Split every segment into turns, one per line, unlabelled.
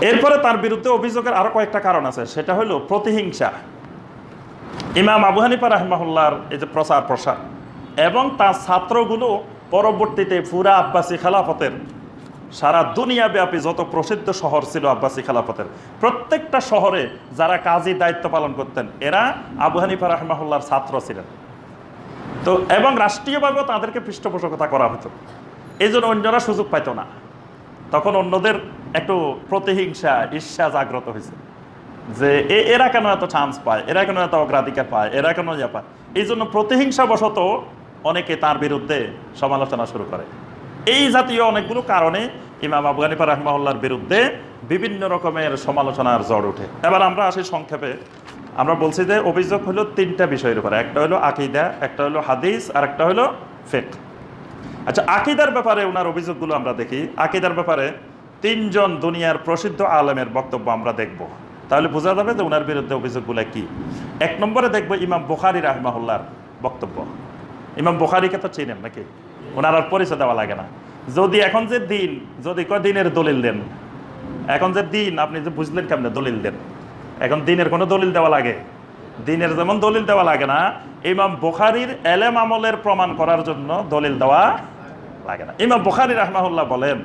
এরপরে তার বিরুদ্ধে অভিযোগের আরও কয়েকটা কারণ আছে। সেটা হলো প্রতিহিংসা। ইমাম আবু হানিফা রাহমাহুল্লাহর এই যে প্রচার প্রসার এবং তার ছাত্রগুলো পরবর্তীতে ফুরা আব্বাসী খেলাফতের, সারা দুনিয়া ব্যাপী যত প্রসিদ্ধ শহর ছিল আব্বাসী খেলাফতের, প্রত্যেকটা শহরে যারা কাজী দায়িত্ব পালন করতেন, এরা আবু হানিফা রাহমাহুল্লাহর ছাত্র ছিলেন। তো এবং রাষ্ট্রীয়ভাবেও তাদেরকে পৃষ্ঠপোষকতা করা হতো। এই জন্য অন্যরা সুযোগ পাইতো না। তখন অন্যদের একটু প্রতিহিংসা, ঈর্ষা জাগ্রত হয়েছে। যে এরা কেন এত চান্স পায়? এরা কেন এত অগ্রাধিকার পায়? এরা কেন ইয়া পায়? এই জন্য প্রতিহিংসাবশত অনেকে তার বিরুদ্ধে সমালোচনা শুরু করে। এই জাতীয় অনেকগুলো কারণে ইমাম আবু হানিফা রহমাউল্লার বিরুদ্ধে বিভিন্ন রকমের সমালোচনার জ্বর ওঠে। এবার আমরা আসি সংক্ষেপে। আমরা বলছি যে অভিযোগ হলো তিনটা বিষয়ের উপরে। একটা হলো আকিদা, একটা হলো হাদিস, আর একটা হলো ফেক আচ্ছা আকিদার ব্যাপারে ওনার অভিযোগগুলো আমরা দেখি। আকিদার ব্যাপারে তিনজন দুনিয়ার প্রসিদ্ধ আলেমের বক্তব্য আমরা দেখব। তাহলে বোঝা যাবে যে ওনার বিরুদ্ধে অভিযোগগুলো কি। এক নম্বরে দেখব ইমাম বুখারি রাহমাহুল্লার বক্তব্য। ইমাম বুখারিকে তো চিনেন নাকি? ওনার আর পরিচয় দেওয়া লাগে না। যদি এখন যে দিন, যদি কয় দিনের দলিল দেন? এখন যে দিন, আপনি যে বুঝলেন কেমনে দলিল দেন? এখন দিনের কোনো দলিল দেওয়া লাগে। দিনের যেমন দলিল দেওয়া লাগে না, ইমাম বুখারির এলেম আমলের প্রমাণ করার জন্য দলিল দেওয়া লাগে না। ইমাম বুখারি রহমাহুল্লাহ বলেন,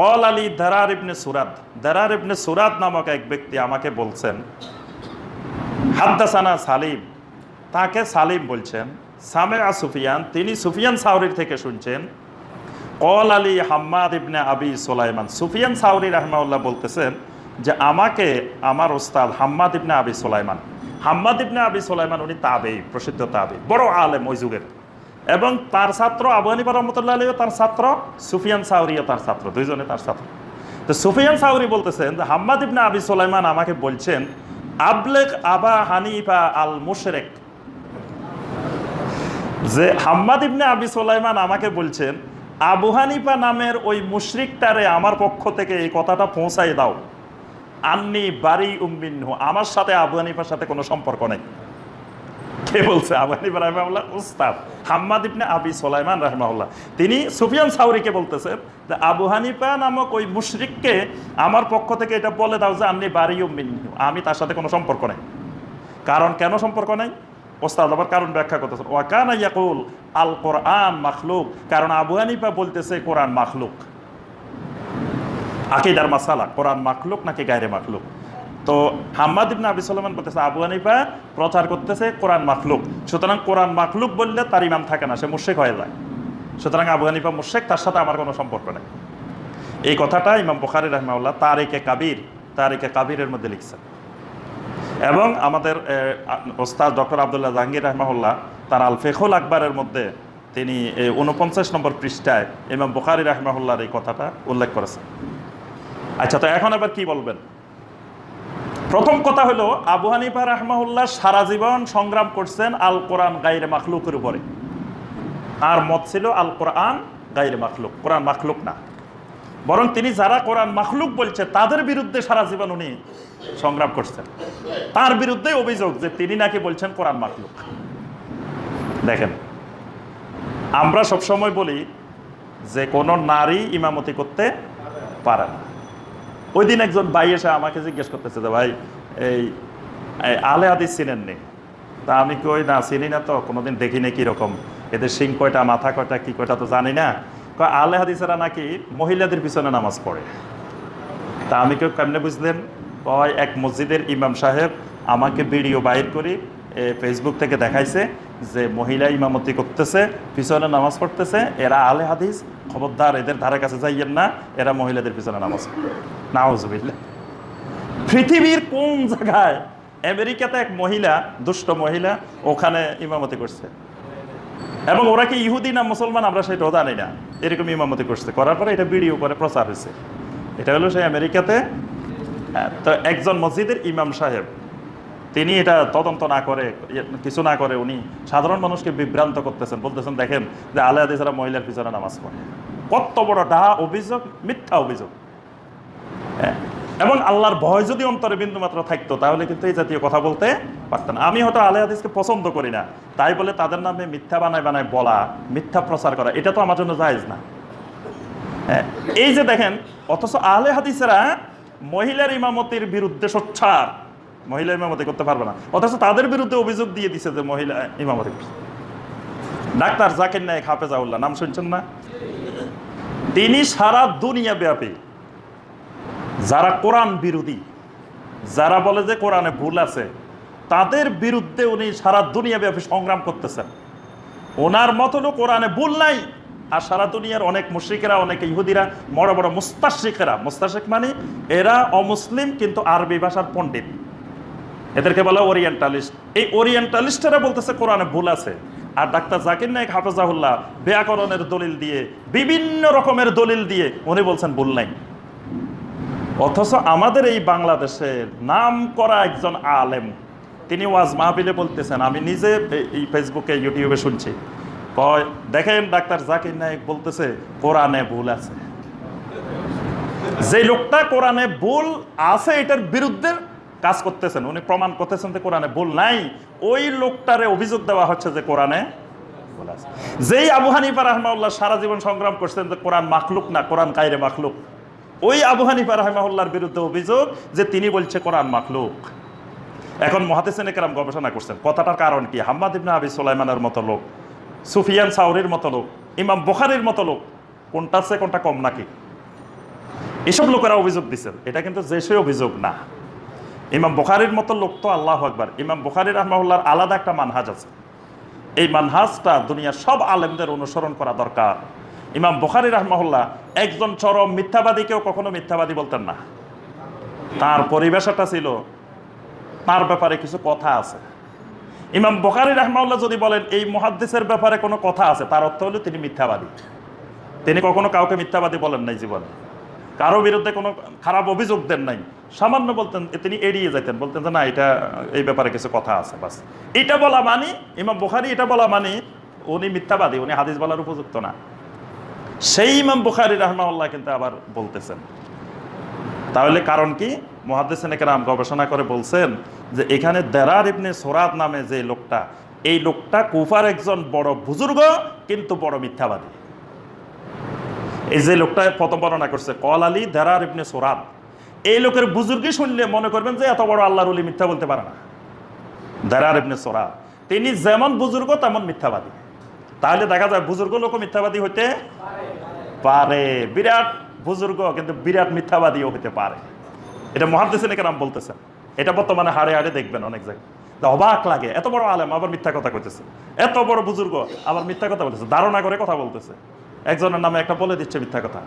কল আলী দারার ইবনে সুরাত। দারার ইবনে সুরাত নামক এক ব্যক্তি আমাকে বলছেন, হাদ্দাসানা সালিম। তাকে সালিম বলছেন সামেয়া সুফিয়ান। তিনি সুফিয়ান সাউরির থেকে শুনছেন, কল আলী হাম্মাদ ইবনে আবি সোলাইমান। সুফিয়ান সাউরি রহমাউল্লাহ বলতেছেন যে, আমাকে, আমার ওস্তাদ হাম্মাদ ইবনে আবি সোলাইমান। হাম্মাদ ইবনে আবি সোলাইমান উনি তাবেই, প্রসিদ্ধ তাবে বড় আলেম ওই যুগের। এবং তার ছাত্র আবু হানিফা রহমতুল্লাহ আলীও তার ছাত্র সুফিয়ান সাউরিও তার ছাত্র, দুইজনে তার ছাত্র। তো সুফিয়ান সাউরি বলতেছেন যে হাম্মাদ ইবনে আবি সোলাইমান আমাকে বলছেন আবলেক আবা হানিফা আল মুশরেক যে হাম্মাদ ইবনে আবি সোলাইমান আমাকে বলছেন, আবু হানিফা নামের ওই মুশরিকটারে আমার পক্ষ থেকে এই কথাটা পৌঁছাই দাও। আন্নি বাড়ি উম্মিনহু আমার সাথে আবু হানিফার সাথে কোনো সম্পর্ক নেই। কে বলছে? আবু হানিফা রহমাউল্লাহ উস্তাদ। হাম্মাদ ইবনে আবি সোলাইমান রহমাউল্লাহ তিনি সুফিয়ান সাউরিকে বলতেছেন যে, আবু হানিফা নামক ওই মুশরিককে আমার পক্ষ থেকে এটা বলে দাও যে আমি বাড়িও উম্মিনহু আমি তার সাথে কোনো সম্পর্ক নেই। কারণ কেন সম্পর্ক নাই? ওস্তাদ আবার কারণ ব্যাখ্যা করতেছেন ওয়াকানা ইয়াকুল, আল কোরআন মাখলুক। কারণ আবু হানিফা বলতেছে, কোরআন মাখলুক। আকিদার মাসালা, কোরআন মাখলুক নাকি গায়রে মাখলুক? তো হাম্মাদ ইবনে আবি সালমান বলতেছে, আবু হানিফা প্রচার করতেছে কোরআন মাখলুক। সুতরাং কোরআন মাখলুক বললে তার ইমাম থাকে না, সে মুর্শেক হয়ে যায়। সুতরাং আবু হানিফা মুশেক তার সাথে আমার কোনো সম্পর্ক নেই। এই কথাটা ইমাম বুখারি রহমাউল্লাহ তারিকে কাবির, তারিকে কাবিরের মধ্যে লিখছেন। এবং আমাদের ওস্তাদ ডক্টর আবদুল্লাহ জাহাঙ্গীর রহমাউল্লাহ তার আল ফেখুল আকবরের মধ্যে তিনি এই উনপঞ্চাশ নম্বর পৃষ্ঠায় ইমাম বুখারি রহমাউল্লাহর এই কথাটা উল্লেখ করেছেন। আচ্ছা তো এখন এবার কি বলবেন? প্রথম কথা হলো, আবু হানিফা রহমাউল্লাহ সারা জীবন সংগ্রাম করছেন আল কোরআন গাইরে মাখলুকের উপরে। আর মত ছিল আল কোরআন গাইরে মাখলুক, কোরআন মাখলুক না। বরং তিনি যারা কোরআন মাখলুক বলছে, তাদের বিরুদ্ধে সারা জীবন উনি সংগ্রাম করছেন। তার বিরুদ্ধে অভিযোগ যে তিনি নাকি বলছেন কোরআন মাখলুক। দেখেন, আমরা সবসময় বলি যে কোনো নারী ইমামতি করতে পারে না। ওই দিন একজন ভাই এসে আমাকে জিজ্ঞেস করতেছে যে, ভাই, এই আলে হাদিস চিনেন নি? তা আমি কই, না, চিনি না তো, কোনোদিন দেখি না কীরকম। এদের সিং কয়টা, মাথা কয়টা, কি কয়টা তো জানি না। আলে হাদিসেরা নাকি মহিলাদের পিছনে নামাজ পড়ে? তা আমি কেউ কেমনে বুঝলেন? কয়, এক মসজিদের ইমাম সাহেব আমাকে ভিডিও বাইর করি ফেসবুক থেকে দেখাইছে যে মহিলা ইমামতি করতেছে, পিছনে নামাজ পড়তেছে, এরা আলে হাদিস, খবরদার, এদের ধারে কাছে যাইয়েন না, এরা মহিলাদের পিছনে নামাজ পড়ে। নাওজবিল্লা পৃথিবীর কোন জায়গায় আমেরিকাতে এক মহিলা, দুষ্ট মহিলা, ওখানে ইমামতি করছে? এবং ওরা কি ইহুদি না মুসলমান, আমরা সেটাও জানি না। এরকম ইমামতি করছে। করার পরে এটা ভিডিও করে প্রচার হয়েছে। এটা হলো সেই আমেরিকাতে তো একজন মসজিদের ইমাম সাহেব তিনি এটা তদন্ত না করে ইয়ে, কিছু না করে উনি সাধারণ মানুষকে বিভ্রান্ত করতেছেন। বলতেছেন দেখেন যে আলে হাদিসরা মহিলার পিছনে নামাজ পড়ে। কত বড় ডাহা অভিযোগ মিথ্যা অভিযোগ। হ্যাঁ, এবং আল্লাহর ভয় যদি অন্তরে বিন্দু মাত্র থাকতো তাহলে কিন্তু এই জাতীয় কথা বলতে পারতেন না। আমি হয়তো আলে হাদিসকে পছন্দ করি না। তাই বলে তাদের নামে মিথ্যা বানায় বানায় বলা মিথ্যা প্রচার করা এটা তো আমার জন্য জায়েজ না। হ্যাঁ, এই যে দেখেন অথচ আলে হাদিসেরা মহিলার ইমামতির বিরুদ্ধে সোচ্চার। মহিলা ইমামতি করতে পারবে না। অথচ তাদের বিরুদ্ধে অভিযোগ দিয়ে দিছে যে মহিলা ইমামতি। ডাক্তার জাকির নায়ক হাফেজাউল্লাহ নাম শুনছেন না? তিনি সারা দুনিয়া ব্যাপী যারা কোরআন বিরোধী, যারা বলে যে কোরআনে ভুল আছে, তাদের বিরুদ্ধে উনি সারা দুনিয়া ব্যাপী সংগ্রাম করতেছেন। ওনার মতনও কোরআনে ভুল নাই, আর সারা দুনিয়ার অনেক মুশ্রিকেরা, অনেক ইহুদিরা, বড় বড় মুস্তাশিকেরা মুস্তাশিক মানে এরা অমুসলিম কিন্তু আরবি ভাষার পণ্ডিত। এদেরকে বলে ওরিয়েন্টালিস্ট। এই ওরিয়েন্টালিস্টেরা বলতেছে, কোরআনে ভুল আছে। আর ডাক্তার জাকির নায়ক হাফেজাহুল্লাহ ব্যাকরণের দলিল দিয়ে, বিভিন্ন রকমের দলিল দিয়ে উনি বলছেন, ভুল নাই। অথচ আমাদের এই বাংলাদেশের নাম করা একজন আলেম, তিনি ওয়াজ মাহবিলে বলতেছেন, আমি নিজে এই- ফেসবুকে, ইউটিউবে শুনছি। কয়, দেখেন ডাক্তার জাকির নায়ক বলতেছে, কোরআনে ভুল আছে। যে লোকটা কোরআনে ভুল আছে, এটার বিরুদ্ধে কাজ করতেছেন, উনি প্রমাণ করতেছেন যে কোরআনে ভুল নাই, ওই লোকটারে অভিযোগ দেওয়া হচ্ছে যে কোরআনে যেই আবু হানিফা রহমাউল্লাহ সারা জীবন সংগ্রাম করছেন যে কোরআন মাখলুক না, কোরআন কায়রে মাখলুক। ওই আবু হানিফা রহমাউল্লাহর বিরুদ্ধে অভিযোগ যে তিনি বলছে কোরআন মাখলুক। এখন মহাতেসেন একরাম গবেষণা করছেন, কথাটার কারণ কি? হাম্মাদ ইবনা আবি সোলাইমানের মতো লোক, সুফিয়ান সাউরির মতো লোক, ইমাম বুখারির মতো লোক কোনটা সে কোনটা কম নাকি? এসব লোকেরা অভিযোগ দিচ্ছেন এটা কিন্তু যে সে অভিযোগ না। ইমাম বুখারির মতো লোক তো আল্লাহ একবার ইমাম বুখারি রহমাউল্লাহর আলাদা একটা মানহাজ আছে। এই মানহাজটা দুনিয়ার সব আলেমদের অনুসরণ করা দরকার। ইমাম বুখারি রহমাউল্লাহ একজন চরম মিথ্যাবাদীকেও কখনো মিথ্যাবাদী বলতেন না। তার পরিবেশটা ছিল, তার ব্যাপারে কিছু কথা আছে। ইমাম বখারি রহমাউল্লাহ যদি বলেন, এই মহাদ্দেশের ব্যাপারে কোনো কথা আছে? তার অর্থ হলো তিনি মিথ্যাবাদী। তিনি কখনো কাউকে মিথ্যাবাদী বলেন নাই জীবনে। কারও বিরুদ্ধে কোনো খারাপ অভিযোগ দেন নাই। সামান্য বলতেন তিনি এড়িয়ে যেতেন বলতেন যে, না, এটা, এই ব্যাপারে কিছু কথা আছে, বাস। এটা বলা মানি ইমাম বুখারি এটা বলা মানি উনি মিথ্যাবাদী, উনি হাদিস বলার উপযুক্ত না। সেই ইমাম বুখারি রহমাউল্লাহ কিন্তু আবার বলতেছেন। তাহলে কারণ কি? মহাদ্দেসেন একরাম গবেষণা করে বলছেন যে, এখানে দেরার ইবনে সোরাদ নামে যে লোকটা, এই লোকটা কুফার একজন বড় বুজুর্গ, কিন্তু বড় মিথ্যাবাদী। এই যে লোকটা প্রথম বর্ণনা করছে, কল আলী দেরার ইবনে সোরাদ এই লোকের বুজুর্গই শুনলে মনে করবেন যে এত বড় আল্লাহর উলি মিথ্যা বলতে পারে না। দেরার ইবনে সোরাদ তিনি যেমন বুজুর্গ তেমন মিথ্যাবাদী। তাহলে দেখা যায় বুজুর্গ লোক মিথ্যাবাদী হইতে পারে। বিরাট বুজুর্গ কিন্তু বিরাট মিথ্যাবাদীও হতে পারে। এটা মহাদেশে নাম বলতেছেন। এটা বর্তমানে হাড়ে হাড়ে দেখবেন অনেক জায়গায়। অবাক লাগে, এত বড় আলেম আবার মিথ্যা কথা কইতেছে। এত বড় বুজুর্গ আবার মিথ্যা কথা বলতেছে, ধারণা করে কথা বলতেছে। একজনের নামে একটা বলে দিচ্ছে মিথ্যা কথা।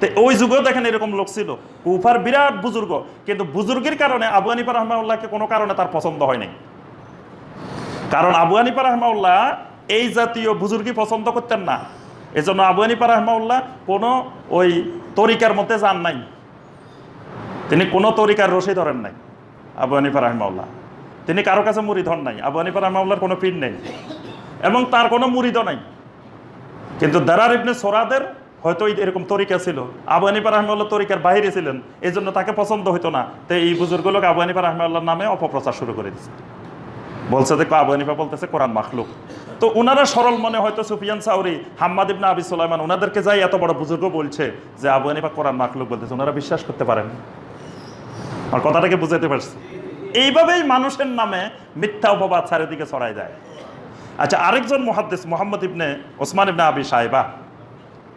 তো ওই যুগেও দেখেন এরকম লোক ছিল। কুফার বিরাট বুজুর্গ, কিন্তু বুজুর্গের কারণে আবু হানিফা রহমাউল্লাহকে কোনো কারণে তার পছন্দ হয় নাই। কারণ আবু হানিফা রহমাউল্লাহ এই জাতীয় বুজুর্গি পছন্দ করতেন না। এজন্য আবু হানিফা রহমাউল্লাহ কোনো ওই তরিকার মধ্যে যান নাই। তিনি কোনো তরিকার রশি ধরেন নাই, আবু হানিফা রহমাউল্লাহ তিনি কারও কাছে মুড়ি ধর নাই, আবু হানিফা রহমাউল্লাহর কোনো পীর নেই। এবং তার কোনো মুড়িদও নাই। কিন্তু দারার ইবনে সোরাদের হয়তো এরকম তরিকা ছিল। আবু হানিফা রহমাল্লাহ তরিকার বাইরে ছিলেন এই জন্য তাকে পছন্দ হতো না। তো এই বুজুর্গ লোক আবু হানিফা রহমাল্লাহর নামে অপপ্রচার শুরু করে দিচ্ছে বলছে, দেখো, আবু হানিফা বলতেছে কোরআন মাখলুক। তো ওনারা সরল মনে হয়তো সুফিয়ান সাউরি, হাম্মাদ ইবনা আবি সুলাইমান ওনাদেরকে যাই এত বড় বুজুর্গ বলছে যে আবু হানিফা কোরআন মাখলুক বলতেছে। ওনারা বিশ্বাস করতে পারেন আমার কথাটাকে বুঝাতে পারছি। এইভাবেই মানুষের নামে মিথ্যা উপবাদ চারিদিকে ছড়াই যায় আচ্ছা আরেকজন মহাদ্দেশ মোহাম্মদ ইবনে ওসমান ইবনে আবি সাহেবা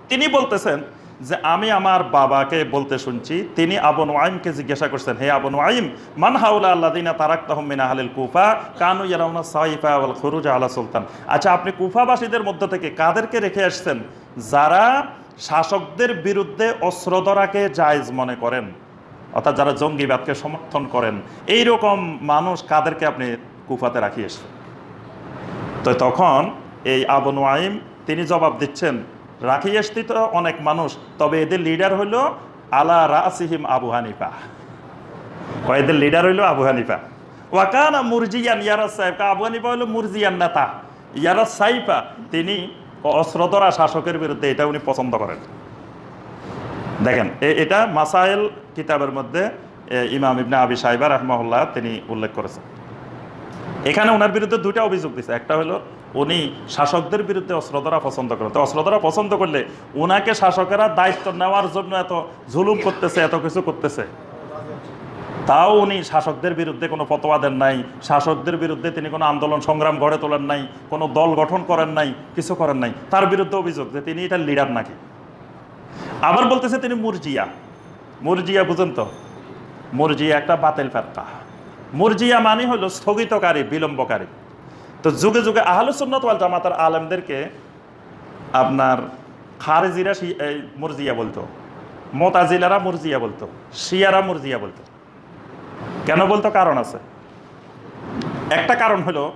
তিনি বলতেছেন যে, আমি আমার বাবাকে বলতে শুনছি, তিনি আবু নোয়াইমকে জিজ্ঞাসা করছেন, হে আবু নোয়াইম মান হাউলা আল্লাদিনা তারাক তহমিন আহলিল কুফা, কানু ইয়ারাউনা সাইফা আল খুরুজ আলা সুলতান। আচ্ছা আপনি কুফাবাসীদের মধ্য থেকে কাদেরকে রেখে আসছেন? যারা শাসকদের বিরুদ্ধে অস্ত্র জায়জ মনে করেন, অর্থাৎ যারা জঙ্গিবাদকে সমর্থন করেন এই রকম মানুষ কাদেরকে আপনি কুফাতে রাখি এসছেন তো তখন এই আবু নোয়াইম, তিনি জবাব দিচ্ছেন রাখি আসতি তো অনেক মানুষ, তবে এদের লিডার হইল আলা রাসিহিম আবু হানিফা। এদের লিডার হইল আবু হানিফা। ওয়াকানা মুরজিয়ান, ইয়ারা সাহেব আবু হানিফা হইল মুরজিয়ান নেতা। ইয়ারা সাইফা? তিনি অস্ত্রধরা শাসকের বিরুদ্ধে এটা উনি পছন্দ করেন। দেখেন এটা মাসাইল কিতাবের মধ্যে ইমাম ইবনে আবি সাহেবা রহমাহুল্লাহ তিনি উল্লেখ করেছেন। এখানে ওনার বিরুদ্ধে দুইটা অভিযোগ দিছে। একটা হলো, উনি শাসকদের বিরুদ্ধে অস্ত্র ধরা পছন্দ করেন। তো অস্ত্র ধরা পছন্দ করলে ওনাকে শাসকেরা দায়িত্ব নেওয়ার জন্য এত জুলুম করতেছে, এত কিছু করতেছে। তাও উনি শাসকদের বিরুদ্ধে কোনো ফতোয়া দেন নাই। শাসকদের বিরুদ্ধে তিনি কোনো আন্দোলন সংগ্রাম গড়ে তোলেন নাই, কোনো দল গঠন করেন নাই, কিছু করেন নাই। তার বিরুদ্ধে অভিযোগ যে তিনি এটা লিডার নাকি। আবার বলতেছে তিনি মুরজিয়া। মুরজিয়া বুঝেন তো? মুরজিয়া একটা বাতিল ফেরকা। মুরজিয়া মানে হলো স্থগিতকারী, বিলম্বকারী। তো যুগে যুগে আহলুসুন্নত ওয়াল জামাতার আলেমদেরকে আপনার খারেজিরা মুরজিয়া বলতো, মোতাজিলারা মুরজিয়া বলতো, শিয়ারা মুরজিয়া বলতো। কেন বলতো? কারণ আছে। একটা কারণ হলো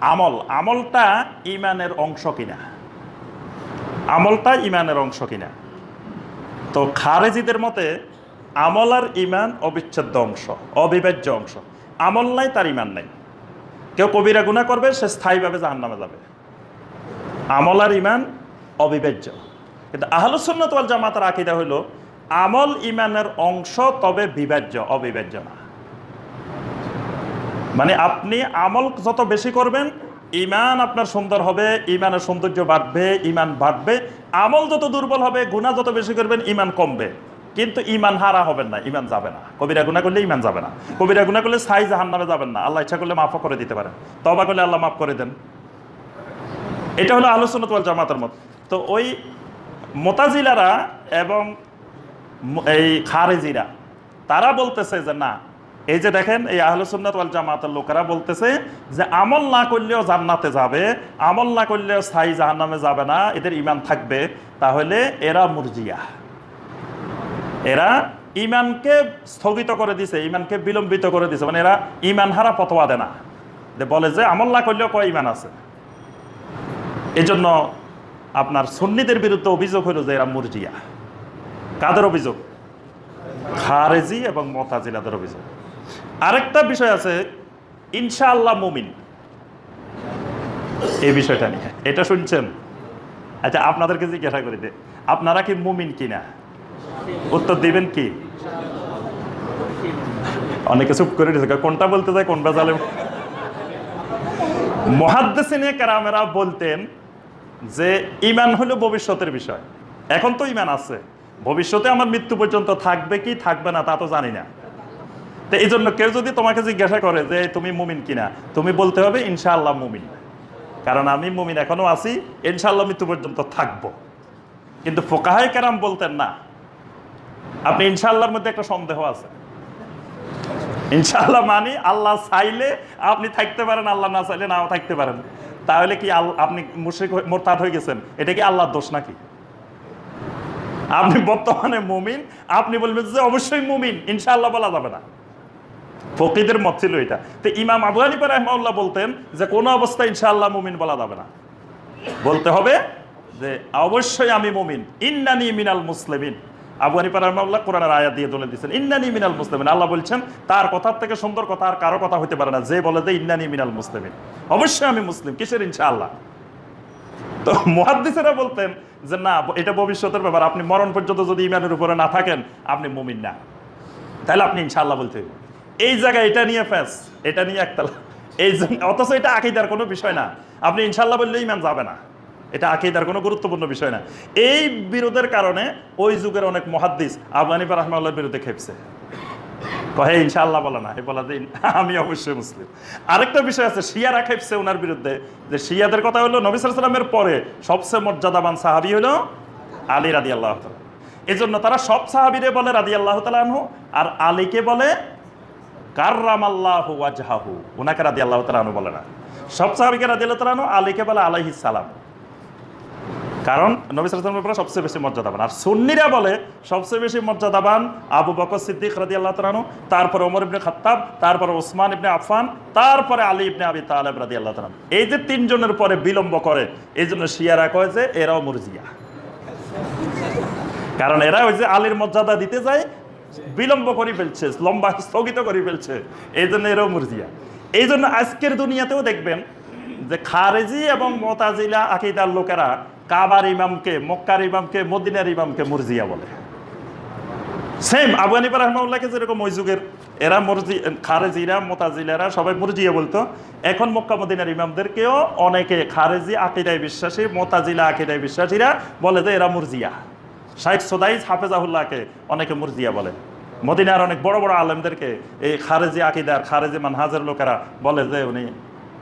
আমল। আমলটা ইমানের অংশ কিনা? আমলটা ইমানের অংশ কিনা? তো খারেজিদের মতে আমল আর ইমান অবিচ্ছেদ্য অংশ, অবিভাজ্য অংশ। আমল নাই, তার ইমান নাই। কেউ কবিরা গুণা করবে, সে স্থায়ীভাবে জাহান নামে যাবে। আমল আর ইমান অবিভাজ্য। কিন্তু আহলুসন্নত জামাতার আকিদা হইল, আমল ইমানের অংশ তবে বিভাজ্য, অবিভাজ্য না। মানে আপনি আমল যত বেশি করবেন ইমান আপনার সুন্দর হবে ইমানের সৌন্দর্য বাড়বে ইমান বাড়বে। আমল যত দুর্বল হবে গুণা যত বেশি করবেন ইমান কমবে। কিন্তু ইমান হারা হবেন না ইমান যাবে না। কবিরা গুণা করলে ইমান যাবে না। কবিরা গুণা করলে সাই জাহান নামে যাবেন না। আল্লাহ ইচ্ছা করলে মাফও করে দিতে পারেন। তবা করলে আল্লাহ মাফ করে দেন। এটা হলো আলোচনা তোয়াল জামাতের মত। তো ওই মোতাজিলারা এবং এই খারেজিরা, তারা বলতেছে যে, না, এই যে দেখেন, এই আহলুসুন্নাত ওয়াল জামাতের লোকেরা বলতেছে যে, আমল না করলেও জান্নাতে যাবে, আমল না করলেও স্থায়ী জাহান্নামে যাবে না, এদের ইমান থাকবে। তাহলে এরা মুরজিয়া। এরা ইমানকে স্থগিত করে দিছে, ইমানকে বিলম্বিত করে দিছে মানে এরা ইমান হারা পতোয়া দেয় না। বলে যে, আমল না করলেও কয় ইমান আছে? এই জন্য আপনার সুন্নিদের বিরুদ্ধে অভিযোগ হলো যে এরা মুরজিয়া। কাদের অভিযোগ? খারেজি এবং মতাজিলাদের অভিযোগ। আরেকটা বিষয় আছে, ইনশাআল্লাহ মুমিন। এই বিষয়টা নিয়ে। এটা শুনছেন? আচ্ছা আপনাদেরকে জিজ্ঞাসা করি দে আপনারা কি মুমিন কিনা? উত্তর দিবেন কি? অনেকে চুপ করে দিয়েছে কোনটা বলতে যায়, কোনটা জালে? মহাদ্দেসিনে কারামেরা বলতেন যে ইমান হলো ভবিষ্যতের বিষয়। এখন তো ইমান আছে। ভবিষ্যতে আমার মৃত্যু পর্যন্ত থাকবে কি, থাকবে না, তা তো জানি না। তো এই জন্য কেউ যদি তোমাকে জিজ্ঞাসা করে যে, তুমি মুমিন কিনা, তুমি বলতে হবে, ইনশাআল্লাহ মুমিন। কারণ আমি মুমিন এখনও আছি, ইনশাআল্লাহ মৃত্যু পর্যন্ত থাকব। কিন্তু ফোকাহাই কারাম বলতেন না আপনি ইনশাল্লাহর মধ্যে একটা সন্দেহ আছে। ইনশাল্লাহ মানি আল্লাহ চাইলে আপনি থাকতে পারেন, আল্লাহ না চাইলে নাও থাকতে পারেন। তাহলে কি আপনি মুশরিক মোরতাদ হয়ে গেছেন? এটা কি আল্লাহর দোষ নাকি? আপনি বর্তমানে মুমিন, আপনি বলবেন যে অবশ্যই মুমিন, ইনশাআল্লাহ বলা যাবে না। ফকিদের মত ছিল এটা। তো ইমাম আবু হানিফা রহমাউল্লাহ বলতেন যে কোনো অবস্থায় ইনশাআল্লাহ মুমিন বলা যাবে না। বলতে হবে যে অবশ্যই আমি মুমিন। ইন্নানি মিনাল মুসলিমিন। আবু হানিফা রহমাউল্লাহ কোরআনের আয়াত দিয়ে তুলে দিচ্ছেন ইন্নানি মিনাল মুসলিমিন। আল্লাহ বলছেন, তার কথার থেকে সুন্দর কথা আর কারও কথা হতে পারে না। যে বলে যে, ইন্নানি মিনাল মুসলিমিন। অবশ্যই আমি মুসলিম, কিসের ইনশাআল্লাহ? তো মহাদ্দিসেরা বলতেন যে, না, এটা ভবিষ্যতের ব্যাপার। আপনি মরণ পর্যন্ত যদি ইমানের উপরে না থাকেন, আপনি মুমিন না। তাহলে আপনি ইনশাআল্লাহ বলতে এই জায়গায় এটা নিয়ে ফ্যাস, এটা নিয়ে একতাল, এই অথচ এটা আকিদার কোনো বিষয় না। আপনি ইনশাল্লাহ বললে ইমান যাবে না। এটা আকিদার কোনো গুরুত্বপূর্ণ বিষয় না। এই বিরোধের কারণে ওই যুগের অনেক মহাদ্দিস আফগানিফা রহমাল্লাহর বিরুদ্ধে খেপছে। কহে, ইনশাআল্লাহ বলে না এই বলা যে আমি অবশ্যই মুসলিম। আরেকটা বিষয় আছে, শিয়ারা খেপছে ওনার বিরুদ্ধে। যে শিয়াদের কথা হলো, নবী সালামের পরে সবচেয়ে মর্যাদাবান সাহাবি হলো আলী রাদি আল্লাহ এই জন্য তারা সব সাহাবিরে বলে রাদি আল্লাহ তালাহু আর আলীকে বলে কার্রাম আল্লাহ ওনাকে রাদি আল্লাহ তালাহু বলে না। সব সাহাবিকে রাদি আল্লাহ তালাহু আলীকে বলে আলাইহিস সালাম। কারণ নবী সালামের উপরে সবচেয়ে বেশি মর্যাদাবান। আর সুন্নিরা বলে, সবচেয়ে বেশি মর্যাদাবান আবু বকর সিদ্দিক রাদি আল্লাহ তালানু তারপরে ওমর ইবনে খাত্তাব, তারপরে ওসমান ইবনে আফফান, তারপরে আলী ইবনে আবি তালেব রাদি আল্লাহ তালান এই যে তিনজনের পরে বিলম্ব করে, এই জন্য শিয়ারা কয় যে, এরাও মুরজিয়া। কারণ এরা ওই যে আলীর মর্যাদা দিতে যায়, বিলম্ব করে ফেলছে, লম্বা স্থগিত করে ফেলছে, এই জন্য এরাও মুরজিয়া। এই জন্য আজকের দুনিয়াতেও দেখবেন যে খারেজি এবং মতাজিলা আকিদার লোকেরা কাবার ইমামকে, মক্কার ইমামকে, মদিনার ইমামকে মুরজিয়া বলে। সেম আবু হানিফা রহমাউল্লাহকে যেরকম ওই যুগের এরা মরজি, খারেজিরা, মোতাজিলারা সবাই মুরজিয়া বলতো, এখন মক্কা, মদিনার ইমামদেরকেও অনেকে খারেজি, আকিদায় বিশ্বাসী, মোতাজিলা, আকিদায় বিশ্বাসীরা বলে যে এরা মুরজিয়া। শাইখ সোদাইস হাফেজাহুল্লাহকে অনেকে মুরজিয়া বলে। মদিনার অনেক বড় বড় আলেমদেরকে এই খারেজি আকিদার খারেজি মানহাজের লোকেরা বলে যে উনি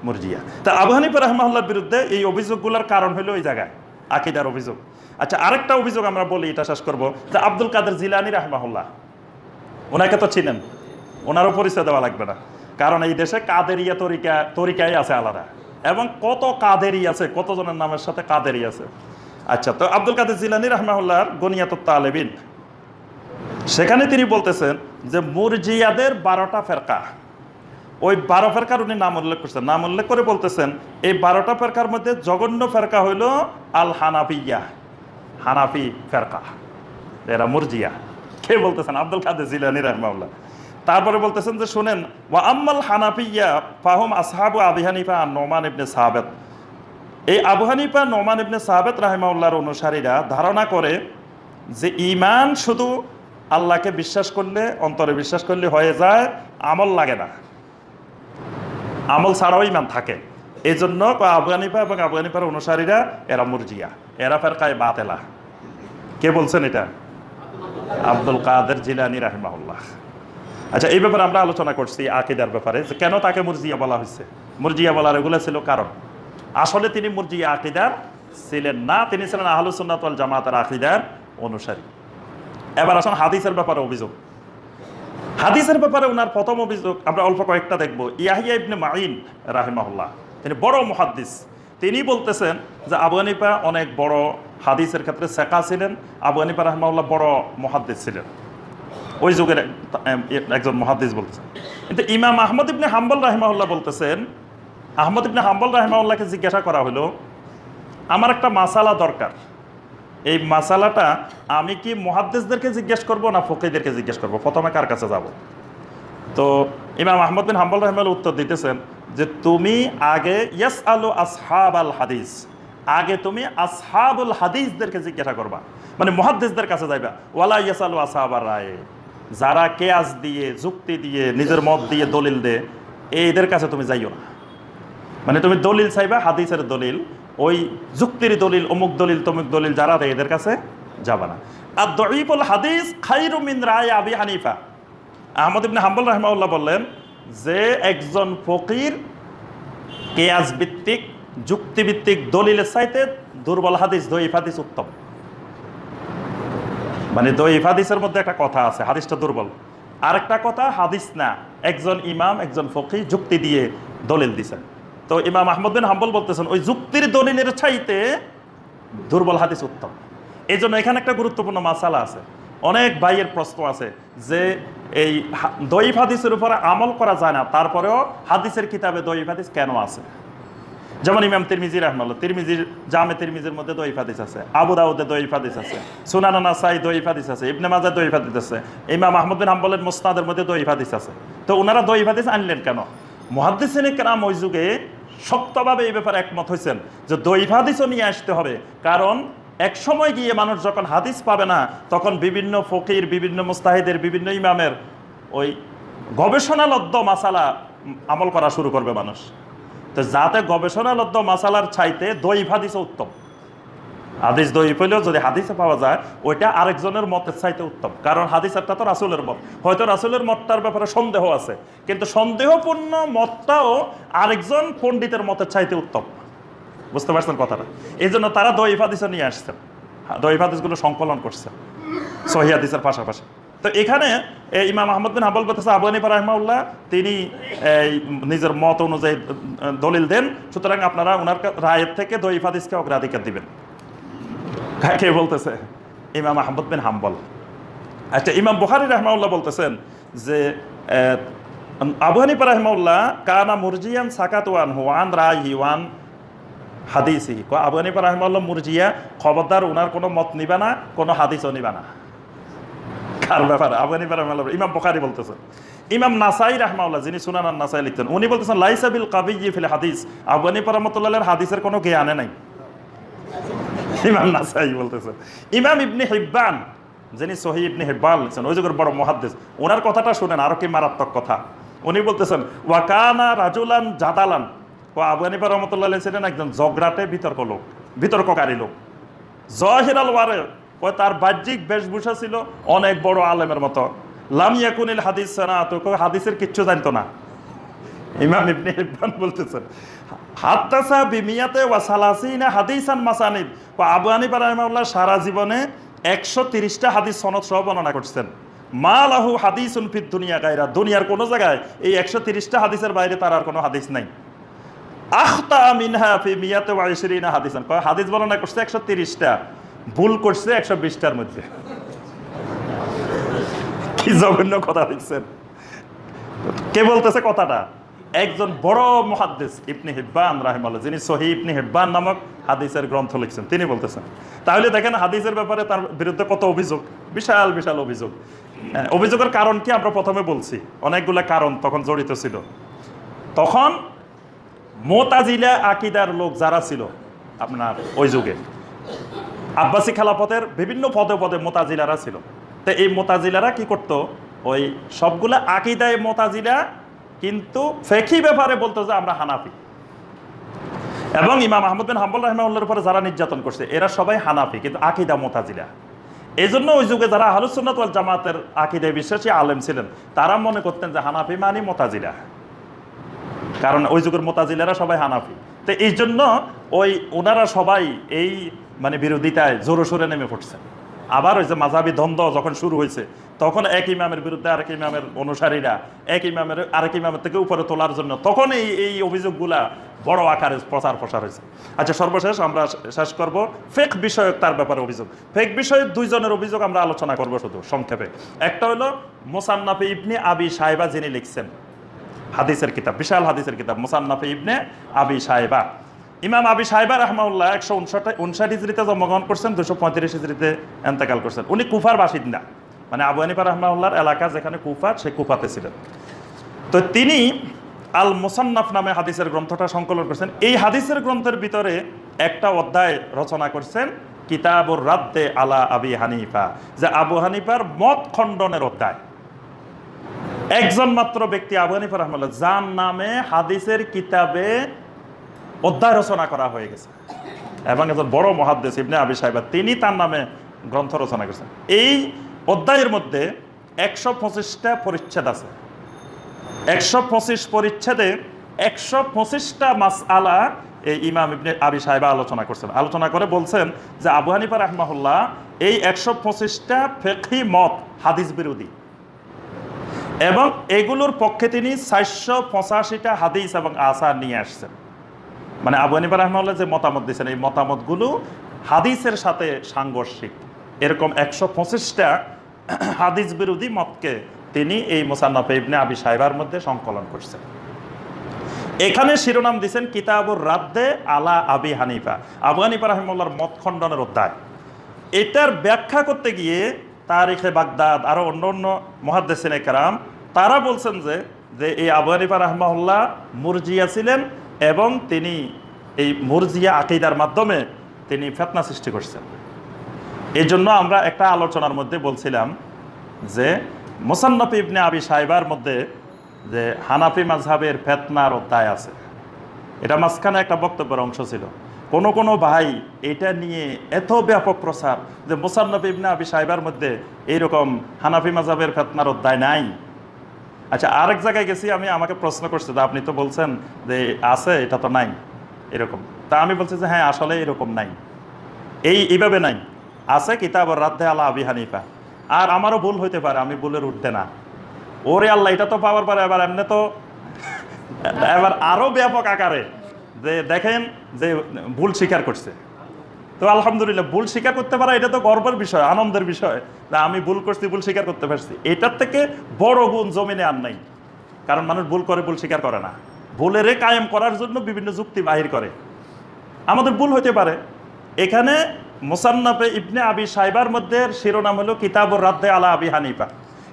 মুরজিয়া। তা আবু হানিফা রহমাউল্লাহর বিরুদ্ধে এই অভিযোগগুলোর কারণ হলো ওই জায়গায়। আকিদার অভিযোগ। আচ্ছা আরেকটা অভিযোগ আমরা বলি, এটা শেষ করব। যে আব্দুল কাদের জিলানি রাহমাহুল্লাহ, ওনাকে তো চিনেন, ওনারও পরিচয় দেওয়া লাগবে না। কারণ এই দেশে কাদেরিয়া তরিকা, তরিকাই আছে আলাদা। এবং কত কাদেরি আছে, কতজনের নামের সাথে কাদেরি আছে। আচ্ছা তো আব্দুল কাদের জিলানি রহমাউল্লাহর গনিয়াত তালেবিন। সেখানে তিনি বলতেছেন যে মুরজিয়াদের বারোটা ফেরকা। ওই বারো ফেরকার উনি নাম উল্লেখ করছেন। নাম উল্লেখ করে বলতেছেন, এই বারোটা ফেরকার মধ্যে জঘন্য ফেরকা হইল আল হানাফিয়া। হানাফি ফেরকা। এরা মুরজিয়া। কে বলতেছেন? আব্দুল কাদের জিলানি রহমাউল্লাহ তারপরে বলতেছেন যে, শুনেন, ওয়া আম্মাল হানাফিয়া ফাহম আসহাবু আবি হানিফা আর নোমান ইবনে সাহাবেত এই আবু হানিফা, নোমান ইবনে সাহাবেত রাহিমাউল্লাহর অনুসারীরা ধারণা করে যে ইমান শুধু আল্লাহকে বিশ্বাস করলে, অন্তরে বিশ্বাস করলে হয়ে যায়, আমল লাগে না। আমল ছাড়াও ইমান থাকে। এই জন্য হানিফা এবং আবু হানিফার অনুসারীরা, এরা মুরজিয়া, এরা ফের ফেরকায় বাতেলা। কে বলছেন এটা? আব্দুল কাদের জিলানি রাহিমাহুল্লাহ। আচ্ছা এই ব্যাপারে আমরা আলোচনা করছি আকিদার ব্যাপারে, যে কেন তাকে মুরজিয়া বলা হয়েছে? মুরজিয়া বলার এগুলো ছিল কারণ। আসলে তিনি মুরজিয়া আকিদার ছিলেন না, তিনি ছিলেন আহলুসুন্নাতল জামাতের আকিদার অনুসারী। এবার আসুন হাদিসের ব্যাপারে অভিযোগ। হাদিসের ব্যাপারে ওনার প্রথম অভিযোগ আমরা অল্প কয়েকটা দেখব। ইয়াহিয়া ইবনে মাইন রাহিমাহুল্লাহ, তিনি বড় মুহাদ্দিস। তিনি বলতেছেন যে আবু হানিফা অনেক বড় হাদিসের ক্ষেত্রে শেখা ছিলেন, আবু হানিফা রাহমাউল্লাহ বড় মুহাদ্দিস ছিলেন। ওই যুগের একজন মহাদিস বলতেছেন। কিন্তু ইমাম আহমদ ইবনে হাম্বল রাহিমাউল্লাহ বলতেছেন, আহমদ ইবনে হাম্বল রাহিমাউল্লাহকে জিজ্ঞাসা করা হলো, আমার একটা মাসালা দরকার। এই মাসালাটা আমি কি মহাদ্দেশদেরকে জিজ্ঞেস করব না ফকিদেরকে জিজ্ঞেস করব? প্রথমে কার কাছে যাব? তো ইমাম আহমদ বিন হাম্বল রহমাল উত্তর দিতেছেন যে, তুমি আগে ইয়াস আলু আসহাব আল হাদিস। আগে তুমি আসহাবুল হাদিসদেরকে জিজ্ঞাসা করবা। মানে মহাদ্দেশদের কাছে যাইবা। ওয়ালা ইয়াস আলু আসহাব আর রায়। যারা কেয়াস দিয়ে, যুক্তি দিয়ে, নিজের মত দিয়ে দলিল দে এদের কাছে তুমি যাইও না। মানে তুমি দলিল চাইবা, হাদিসের দলিল ওই যুক্তির দলিল, অমুক দলিল, তমুক দলিল যারা দেয় এদের কাছে যাবা না। আর দরিফুল হাদিস খাইরু মিন রায় আবি হানিফা। আহমদ ইবনে হাম্বল রহমাউল্লাহ বললেন যে একজন ফকির কেয়াজ ভিত্তিক যুক্তিভিত্তিক দলিলের চাইতে দুর্বল হাদিস দইফ হাদিস উত্তম। মানে দইফ হাদিসের মধ্যে একটা কথা আছে, হাদিসটা দুর্বল। আরেকটা কথা, হাদিস না, একজন ইমাম, একজন ফকি যুক্তি দিয়ে দলিল দিছেন। তো ইমাম আহমদ বিন হাম্বল বলতেছেন, ওই যুক্তির দলিলের চাইতে দুর্বল হাদিস উত্তম। এই জন্য এখানে একটা গুরুত্বপূর্ণ মাসালা আছে। অনেক ভাইয়ের প্রশ্ন আছে যে, এই দইফ হাদিসের উপরে আমল করা যায় না, তারপরেও হাদিসের কিতাবে দইফ হাদিস কেন আছে? যেমন ইমাম তিরমিজি রহমাল্লাহ, তিরমিজির, জামে তিরমিজির মধ্যে দইফ হাদিস আছে, আবু দাউদে দইফ হাদিস আছে, সুনানা নাসাই দইফ হাদিস আছে, ইবনে মাজা দইফ হাদিস আছে, ইমাম আহমদ বিন হাম্বলের মুস্তাদের মধ্যে দইফ হাদিস আছে। তো ওনারা দইফ হাদিস আনলেন কেন? মহাদ্দিসিনে কেরাম ওই যুগে শক্তভাবে এই ব্যাপারে একমত হয়েছেন যে দৈব হাদিসও নিয়ে আসতে হবে। কারণ এক সময় গিয়ে মানুষ যখন হাদিস পাবে না, তখন বিভিন্ন ফকির, বিভিন্ন মুস্তাহিদের, বিভিন্ন ইমামের ওই গবেষণালব্ধ মাসালা আমল করা শুরু করবে মানুষ। তো যাতে গবেষণালব্ধ মাসালার চাইতে দৈব হাদিসও উত্তম। হাদিস দইফ হইলেও যদি হাদিসে পাওয়া যায়, ওইটা আরেকজনের মতের চাইতে উত্তম। কারণ হাদিস একটা তো রাসুলের মত। হয়তো রাসুলের মতটার ব্যাপারে সন্দেহ আছে, কিন্তু সন্দেহপূর্ণ মতটাও আরেকজন পণ্ডিতের মতের চাইতে উত্তম। বুঝতে পারছেন কথাটা? এই জন্য তারা দইফ হাদিসও নিয়ে আসছেন। দইফ হাদিসগুলো সংকলন করছে সহি হাদিসের পাশাপাশি। তো এখানে ইমাম আহমদ বিন হাবল বলতেছে, আবু হানিফা রাহমাউল্লাহ তিনি নিজের মত অনুযায়ী দলিল দেন। সুতরাং আপনারা ওনার রায়ের থেকে দইফ হাদিসকে অগ্রাধিকার দিবেন। কে বলতেছে? ইমাম আহমদ বিন হাম্বল। আচ্ছা ইমাম বুখারি রহমাউল্লাহ বলতেছেন যে আহ, আবু হানিফা রহমাউল্লাহ কানা মুরজিয়ান সাকাত ওয়ান হুয়ান রাহি ওয়ান হাদিসি। আবু হানিফা রহমাউল্লাহ মুরজিয়া খবরদার ওনার কোনো মত নিবা না কোনো হাদিসও নিবা না। কার ব্যাপারে? আবু হানিফা রহমাউল্লাহ ইমাম বুখারি বলতেছেন ইমাম নাসাই রহমাউল্লাহ যিনি সুনান নাসাই লিখতেন উনি বলতেছেন লাইসাবিল কাবিয়ি ফিল হাদিস। আবু হানিফা রহমতুল্লাহের হাদিসের কোনো জ্ঞানে নাই। ইমাম নাসাই বলতেছেন ইমাম ইবনে হিব্বান, যিনি সহি ইবনে হেব্বাল লিখছেন, ওই যুগের বড় মহাদ্দেশ ওনার কথাটা শুনেন, আরও কি মারাত্মক কথা। উনি বলতেছেন, ওয়াকানা রাজুলান জাদালান। ও আবু হানিফা রহমতুল্লাহ ছিলেন একজন জগরাটে বিতর্ক লোক, বিতর্ককারী লোক। জহির আল ওয়ারে, ও তার বাহ্যিক বেশভূষা ছিল অনেক বড় আলেমের মতো। লাম ইয়াকুনিল হাদিস না তো হাদিসের কিচ্ছু জানতো না। ইমাম ইবনে হিব্বান বলতেছেন, হাত্তাসা বিমিয়াতে ওয়া সালাসিনা হাদিসান মাসানিদ আবু হানিফা রাহিমাহুল্লাহ সারা জীবনে একশো তিরিশটা হাদিস সনদ সহ বর্ণনা করছেন। মা লাহু হাদিসুন ফিদ দুনিয়া গায়রা। দুনিয়ার কোনো জায়গায় এই একশো তিরিশটা হাদিসের বাইরে তার আর কোনো হাদিস নাই। আখতা মিনহা ফি মিয়াতে ওয়া ইশরিনা হাদিসান। হাদিস বর্ণনা করছে একশো তিরিশটা, ভুল করছে একশো বিশটার মধ্যে। কি জঘন্য কথা লিখছেন। কে বলতেছে কথাটা? একজন বড় মহাদ্দেশ ইবনি হিব্বান রাহিমাল্লাহ যিনি সহি ইবনে হিব্বান নামক হাদিসের গ্রন্থ লিখছেন তিনি বলতেছেন। তাহলে দেখেন হাদিসের ব্যাপারে তার বিরুদ্ধে কত অভিযোগ বিশাল বিশাল অভিযোগ। হ্যাঁ, অভিযোগের কারণ কি আমরা প্রথমে বলছি অনেকগুলো কারণ তখন জড়িত ছিল। তখন মোতাজিলা আকিদার লোক যারা ছিল আপনার ওই যুগে আব্বাসী খেলাপথের বিভিন্ন পদে পদে মোতাজিলারা ছিল। তো এই মোতাজিলারা কি করতো? ওই সবগুলা আকিদায় মোতাজিলা কিন্তু ফেকি ব্যাপারে বলতো যে আমরা হানাফি। এবং ইমাম আহমদ বিন হাম্বল রহমাউল্লার উপরে যারা নির্যাতন করছে, এরা সবাই হানাফি, কিন্তু আকিদা মোতাজিলা। এই জন্য ওই যুগে যারা আহলুসুন্নাত ওয়াল জামাতের আকিদায় বিশ্বাসী আলেম ছিলেন, তারা মনে করতেন যে হানাফি মানে মোতাজিলা। কারণ ওই যুগের মোতাজিলেরা সবাই হানাফি। তো এই জন্য ওই ওনারা সবাই এই মানে বিরোধিতায় জোরে সোরে নেমে পড়ছে। আবার ওই যে মাঝাবি দ্বন্দ্ব যখন শুরু হয়েছে তখন এক ইমামের বিরুদ্ধে আরেক ইমামের অনুসারীরা, এক ইমামের, আরেক ইমামের থেকে উপরে তোলার জন্য তখন এই এই অভিযোগগুলা বড় আকারে প্রচার প্রসার হয়েছে। আচ্ছা সর্বশেষ আমরা শেষ করব ফেক বিষয়ক তার ব্যাপারে অভিযোগ। ফেক বিষয়ে দুইজনের অভিযোগ আমরা আলোচনা করব শুধু সংক্ষেপে। একটা হলো মোসান্নাফে ইবনি আবি সাহেবা যিনি লিখছেন, হাদিসের কিতাব, বিশাল হাদিসের কিতাব, মুসান্নাফে ইবনে আবি সাহেবা ইমাম আবি সাহেবা রহমাউল্লাহ একশো উনষাট উনষাট হিজড়িতে জন্মগ্রহণ করছেন, দুশো পঁয়ত্রিশ হিজড়িতে এন্তেকাল করছেন। উনি কুফার বাসিন্দা। মানে আবু হানিফা রহমাউল্লাহর এলাকা যেখানে কুফা, সে কুফাতে ছিলেন। তো তিনি আল মুসান্নাফ নামে হাদিসের গ্রন্থটা সংকলন করছেন। এই হাদিসের গ্রন্থের ভিতরে একটা অধ্যায় রচনা করছেন, কিতাবুর রাদ্দে আলা আবি হানিফা, যে আবু হানিফার মত খণ্ডনের অধ্যায়। একজন মাত্র ব্যক্তি আবু হানিফা রহমাল্লাহ যার নামে হাদিসের কিতাবে অধ্যায় রচনা করা হয়ে গেছে। এবং একজন বড় মহাদ্দেশ ইবনে আবি সাহেবা তিনি তার নামে গ্রন্থ রচনা করেছেন। এই অধ্যায়ের মধ্যে একশো পঁচিশটা পরিচ্ছেদ আছে। একশো পঁচিশ পরিচ্ছেদে একশো পঁচিশটা মাস আলা এই ইমাম ইবনে আবি সাহেবা আলোচনা করছেন। আলোচনা করে বলছেন যে আবু হানিফা রহমাহুল্লাহ এই একশো পঁচিশটা ফেকি মত, হাদিস বিরোধী। এবং এগুলোর পক্ষে তিনি চারশো পঁচাশিটা হাদিস এবং আসার নিয়ে আসছেন। মানে আবু হানিফা রহমাল্লাহ যে মতামত দিয়েছেন, এই মতামতগুলো হাদিসের সাথে সাংঘর্ষিক। এরকম একশো পঁচিশটা হাদিস বিরোধী মতকে তিনি এই মোসান্নাফে ইবনে আবি সাহেবার মধ্যে সংকলন করছেন। এখানে শিরোনাম দিয়েছেন কিতাবুর রাদ্দে আলা আবি হানিফা। আবু হানিফা রহমাল্লার মত খণ্ডনের অধ্যায়। এটার ব্যাখ্যা করতে গিয়ে তারিখে বাগদাদ আরও অন্য অন্য মহাদ্দেসিন একরাম তারা বলছেন যে যে এই আবু হানিফা রহমাউল্লাহ মুরজিয়া ছিলেন এবং তিনি এই মুরজিয়া আকিদার মাধ্যমে তিনি ফেতনা সৃষ্টি করছেন। এই জন্য আমরা একটা আলোচনার মধ্যে বলছিলাম যে মোসান্নফ ইবনে আবি সাহেবার মধ্যে যে হানাফি মাঝহাবের ফেতনার অধ্যায় আছে। এটা মাঝখানে একটা বক্তব্যের অংশ ছিল। কোন কোন ভাই এটা নিয়ে এত ব্যাপক প্রসার যে মোসান্নফ ইবনে আবি সাহেবার মধ্যে এইরকম হানাফি মাঝহাবের ফেতনার অধ্যায় নাই। আচ্ছা আরেক জায়গায় গেছি, আমি আমাকে প্রশ্ন করছে যে আপনি তো বলছেন যে আছে, এটা তো নাই, এরকম। তা আমি বলছি যে হ্যাঁ আসলে এরকম নাই। এই এইভাবে নাই। আছে কিতাব রাধে আল্লাহ আবি হানিফা। আর আমারও ভুল হইতে পারে, আমি ভুলের উঠতে না। ওরে আল্লাহ, এটা তো পাওয়ার পরে এবার এমনি তো এবার আরও ব্যাপক আকারে যে দেখেন যে ভুল স্বীকার করছে। তো আলহামদুলিল্লাহ, ভুল স্বীকার করতে পারা এটা তো গর্বের বিষয়, আনন্দের বিষয়। যে আমি ভুল করছি, ভুল স্বীকার করতে পারছি। এটার থেকে বড় গুণ জমিনে আর নাই। কারণ মানুষ ভুল করে, ভুল স্বীকার করে না। ভুলেরে কায়েম করার জন্য বিভিন্ন যুক্তি বাহির করে। আমাদের ভুল হতে পারে। এখানে মোসান্নাফে ইবনে আবি সাইবার মধ্যে শিরোনাম হলো কিতাবুর রাদ্দে আলা আবি হানিফা।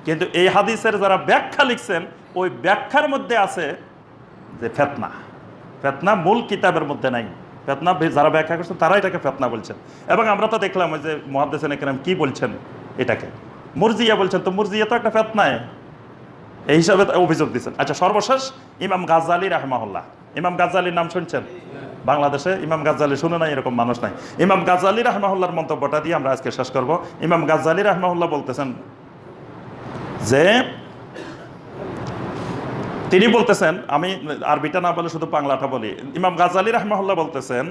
কিন্তু এই হাদিসের যারা ব্যাখ্যা লিখছেন, ওই ব্যাখ্যার মধ্যে আছে যে ফেতনা। ফেতনা মূল কিতাবের মধ্যে নাই। ফেতনা যারা ব্যাখ্যা করছেন, তারা এটাকে ফেতনা বলছেন। এবং আমরা তো দেখলাম ওই যে মহাদ্দেসেন একরাম কি বলছেন এটাকে। মুরজিয়া বলছেন, তো মুরজিয়া তো একটা ফেতনায়। এই হিসাবে অভিযোগ দিচ্ছেন আচ্ছা সর্বশেষ ইমাম গাজ্জালি রাহমাহুল্লাহ। ইমাম গাজ্জালির নাম শুনছেন? বাংলাদেশে ইমাম গাজ্জালি শুনে নাই, এরকম মানুষ নাই। ইমাম গাজ্জালি রাহমাহুল্লার মন্তব্যটা দিয়ে আমরা আজকে শেষ করব। ইমাম গাজ্জালি রাহমাহুল্লাহ বলতেছেন যে, তিনি বলতেছেন, আমি আরবিটা না বলে শুধু বাংলাটা বলি, ইমাম গাজ্জালি রাহমাহুল্লাহ বলতেছেন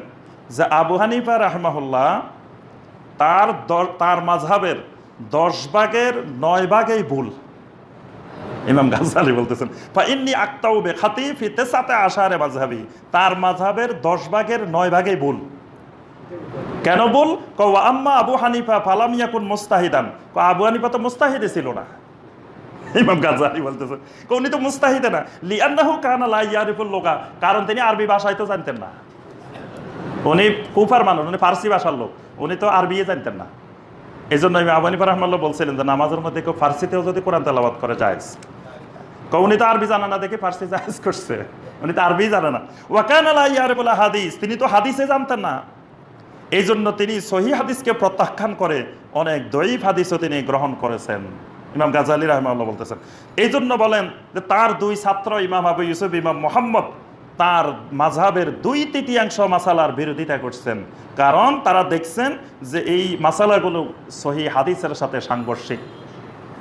যে, আবু হানিফা রাহমাহুল্লাহ তার তার মাঝহাবের দশ ভাগের নয় ভাগেই ভুল। ইমাম গাজালি বলতেছেন ফা ইন্নি আক্তাউ বে খাতি ফিতে সাথে আশারে মাঝহাবি তার মাঝহাবের দশ ভাগের নয় ভাগেই ভুল। কেন বল ক আম্মা আবু হানিফা ফালাম ইয়াকুন মুস্তাহিদান। ক আবু হানিফা তো মুস্তাহিদে ছিল না। ইমাম গাজ্জালি বলতেছে ক উনি তো মুস্তাহিদে না। লিআন্নাহু কানা লা ইয়ারিফুল লোকা কারণ তিনি আরবি ভাষায় তো জানতেন না। উনি কুফার মানুষ, উনি ফার্সি ভাষার লোক, উনি তো আরবিয়ে জানতেন না। এই জন্য আমি আবানিফা রহমাল্লাহ বলছিলেন যে, নামাজের মধ্যে কেউ ফার্সিতেও যদি কোরআন তেলাবাদ করে যায় উনি তো আরবি জানে না, দেখে ফার্সি জাহেজ করছে। উনি তো আরবি জানে না। ওয়াকান আলা ইয়ারে বলে হাদিস, তিনি তো হাদিসে জানতেন না। এই জন্য তিনি সহি হাদিসকে প্রত্যাখ্যান করে অনেক দৈব হাদিসও তিনি গ্রহণ করেছেন। ইমাম গাজালি রহমাল্লাহ বলতেছেন এই জন্য বলেন যে তার দুই ছাত্র, ইমাম আবু ইউসুফ, ইমাম মোহাম্মদ, তার মাঝহাবের দুই তৃতীয়াংশ মাসালার বিরোধিতা করছেন। কারণ তারা দেখছেন যে এই মাসালাগুলো সহি হাদিসের সাথে সাংঘর্ষিক।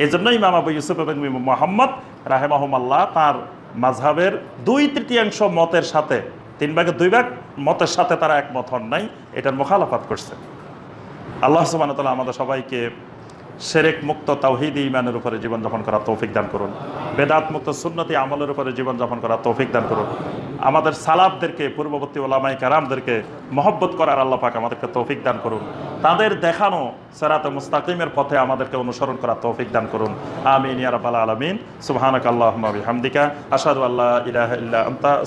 এই জন্য ইমাম আবু ইউসুফ এবং মোহাম্মদ রাহেমাহমাল্লাহ তার মাঝহাবের দুই তৃতীয়াংশ মতের সাথে, তিন ভাগে দুই ভাগ মতের সাথে তারা একমত হন নাই, এটার মোখালাফাত করছে। আল্লাহ সুবাহ আমাদের সবাইকে সেরেক মুক্ত তাওহিদি ইমানের উপরে জীবনযাপন করার তৌফিক দান করুন। বেদাত মুক্ত সুন্নতি আমলের উপরে জীবনযাপন করার তৌফিক দান করুন। আমাদের সালাবদেরকে পূর্ববর্তী ওলামাই কারামদেরকে মহব্বত করার আল্লাহ পাক আমাদেরকে তৌফিক দান করুন। তাদের দেখানো সেরাতে মুস্তাকিমের পথে আমাদেরকে অনুসরণ করার তৌফিক দান করুন। আমিন, ইয়া রাব্বাল আলামিন। সুবহানাকাল্লাহুম্মা বিহামদিকা। আশহাদু আল্লা ইলাহা ইল্লা আনতা।